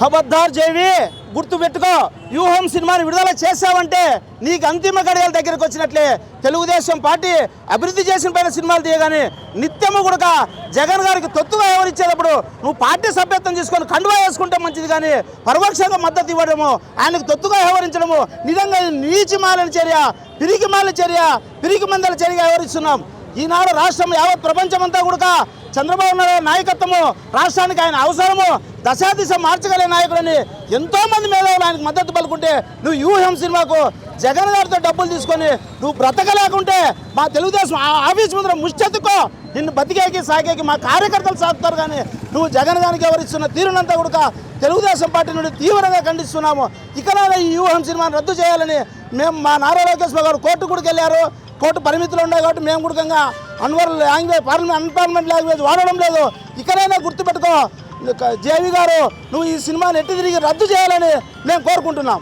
ఖబర్దార్ జేవి గుర్తు పెట్టుకో వ్యూహం సినిమాని విడుదల చేసావంటే నీకు అంతిమ గడియల దగ్గరకు వచ్చినట్లే. తెలుగుదేశం పార్టీ అభివృద్ధి చేసిన పైన సినిమాలు తీయగానే నిత్యము కూడా జగన్ గారికి తొత్తుగా ఎవరిచ్చేటప్పుడు నువ్వు పార్టీ సభ్యత్వం తీసుకొని కండువా వేసుకుంటే మంచిది కానీ పరోక్షంగా మద్దతు ఇవ్వడము ఆయనకు తొత్తుగా వ్యవహరించడము నిజంగా నీచి మాలిన చర్య పిరికి మాలిన చర్య పిరికి మందల చర్య వ్యవహరిస్తున్నాం. ఈనాడు రాష్ట్రం యావత్ ప్రపంచమంతా కూడా చంద్రబాబు నాయుడు నాయకత్వము రాష్ట్రానికి ఆయన అవసరము దశాదిశ మార్చగలే నాయకుడని ఎంతోమంది మేధావులు ఆయనకు మద్దతు పలుకుంటే నువ్వు యూహం సినిమాకు జగన్ గారితో డబ్బులు తీసుకొని నువ్వు బ్రతకలేకుంటే మా తెలుగుదేశం ఆ- ఆఫీస్ ముందర ముష్టెత్తుకో. నిన్ను బతికేకి సాగేకి మా కార్యకర్తలు సాగుతారు కానీ నువ్వు జగన్ గారికి ఎవరిస్తున్న తీరునంతా కూడా తెలుగుదేశం పార్టీ నుండి తీవ్రంగా ఖండిస్తున్నాము. ఇకనైనా ఈ వ్యూహం సినిమాను రద్దు చేయాలని మేము మా నారా లోకేశ్వర గారు కోర్టు కూడా వెళ్ళారు. కోర్టు పరిమితులు ఉన్నాయి కాబట్టి మేము కూడా అన్వర్ లాంగ్వేజ్ పార్లమెంట్ అన్పార్లమెంట్ లాంగ్వేజ్ వాడడం లేదు. ఇకనైనా గుర్తుపెట్టుకో. జేవి గారు నువ్వు ఈ సినిమాని ఎట్టి తిరిగి రద్దు చేయాలని మేము కోరుకుంటున్నాం.